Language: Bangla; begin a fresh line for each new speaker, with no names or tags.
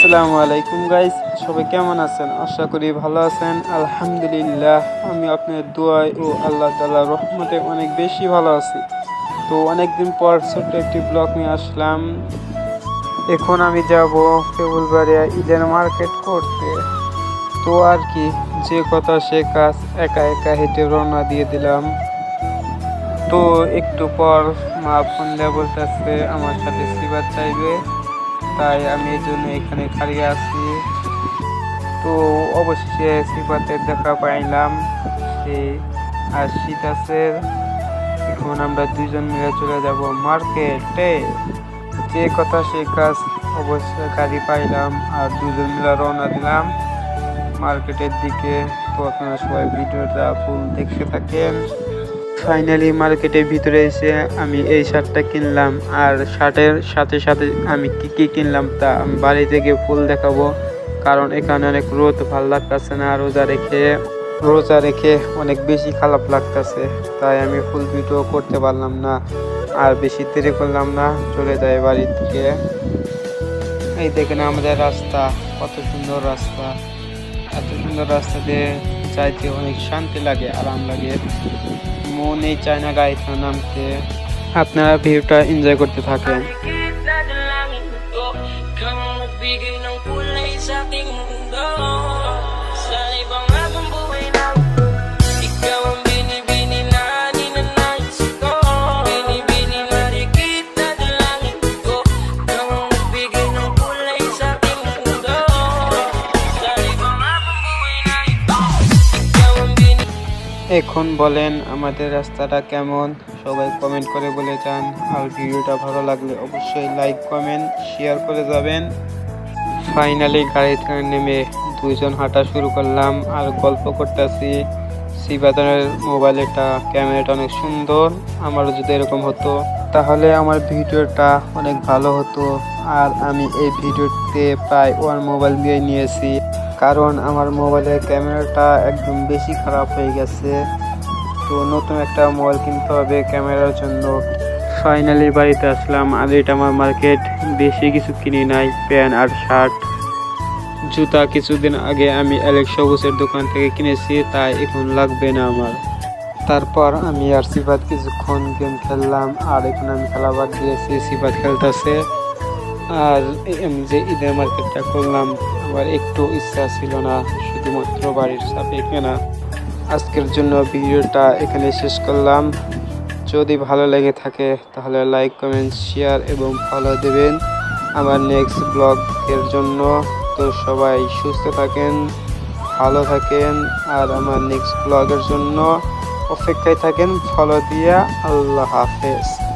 আসসালামু আলাইকুম গাইস সবাই কেমন আছেন? আশা করি ভালো আছেন। আলহামদুলিল্লাহ, আমি আপনার দোয়ায় ও আল্লাহ তাআলার রহমতে অনেক বেশি ভালো আছি। তো অনেকদিন পর ছোট্ট একটি ব্লগ নিয়ে আসলাম। এখন আমি যাব কেবলবাড়িয়া ঈদের মার্কেট করতে। তো আর কি, যে কথা সে কাজ, একা একা হেঁটে রওনা দিয়ে দিলাম। তো একটু পর মা ফোন দেওয়া বলতেছে, আমার সাথে সিবার চাইবে। তাই আমি এই জন্য এখানে খালিয়ে আছি। তো অবশেষে সিফাতের দেখা পাইলাম, সে আর শীত আছে এখন আমরা দুইজন মিলে চলে যাব মার্কেটে। যে কথা, সে কাজ অবশ্যই গাড়ি পাইলাম আর দুজন মিলে রওনা দিলাম মার্কেটের দিকে। তো আপনারা সবাই ভিডিওটা ফুল দেখতে থাকেন। ফাইনালি মার্কেটের ভিতরে এসে আমি এই শার্টটা কিনলাম। আর শার্টের সাথে সাথে আমি কি কি কিনলাম তা আমি বাড়ি থেকে ফুল দেখাবো। কারণ এখানে অনেক রোদ, ভালো লাগতেছে না। রোজা রেখে রোজা রেখে অনেক বেশি খারাপ লাগতেছে। তাই আমি ফুল ভিডিও করতে পারলাম না। আর বেশি দেরি করলাম না, চলে যাই বাড়ি থেকে। এই দেখেন আমাদের রাস্তা, কত সুন্দর রাস্তা। এত সুন্দর রাস্তা দিয়ে যাইতে অনেক শান্তি লাগে, আরাম লাগে। মনে চায় না গাড়িতে নামতে আপনারা ভিউটা এনজয় করতে থাকেন
magbigay
এখন বলেন আমাদের রাস্তাটা কেমন? সবাই কমেন্ট করে বলে যান। আর ভিডিওটা ভালো লাগলে অবশ্যই লাইক কমেন্ট শেয়ার করে যাবেন। ফাইনালি গাড়ি থেকে নেমে দুইজন হাঁটা শুরু করলাম। আর গল্প করতেছি সিবাদনের মোবাইলটা ক্যামেরাটা অনেক সুন্দর। আমারও যদি এরকম হতো, তাহলে আমার ভিডিওটা অনেক ভালো হতো। আর আমি এই ভিডিওতে প্রায় ওয়ান মোবাইল দিয়ে নিয়েছি। কারণ আমার মোবাইলের ক্যামেরাটা একদম বেশি খারাপ হয়ে গেছে। তো নতুন একটা মোবাইল কিনতে হবে ক্যামেরার জন্য। ফাইনালি বাড়িতে আসলাম। আর এটা আমার মার্কেট বেশি কিছু কিনি নাই। প্যান্ট আর শার্ট। জুতা কিছুদিন আগে আমি অ্যালেক্স সবুজের দোকান থেকে কিনেছি। তাই এখন লাগবে না আমার। তারপর আমি আর সিফাত কিছুক্ষণ গেম খেললাম। আর এখন আমি খেলা বাদ দিয়েছি। সিফাত খেলতেছে। আর আমি যে ঈদের মার্কেটটা করলাম, আমার একটু ইচ্ছা ছিল না, শুধুমাত্র বাড়ির সাথে কেনা। আজকের জন্য ভিডিওটা এখানে শেষ করলাম। যদি ভালো লেগে থাকে, তাহলে লাইক কমেন্ট শেয়ার এবং ফলো দেবেন আমার নেক্সট ব্লগের জন্য। তো সবাই সুস্থ থাকেন, ভালো থাকেন, আর আমার নেক্সট ব্লগের জন্য অপেক্ষায় থাকেন। ফলো দিয়া, আল্লাহ হাফেজ।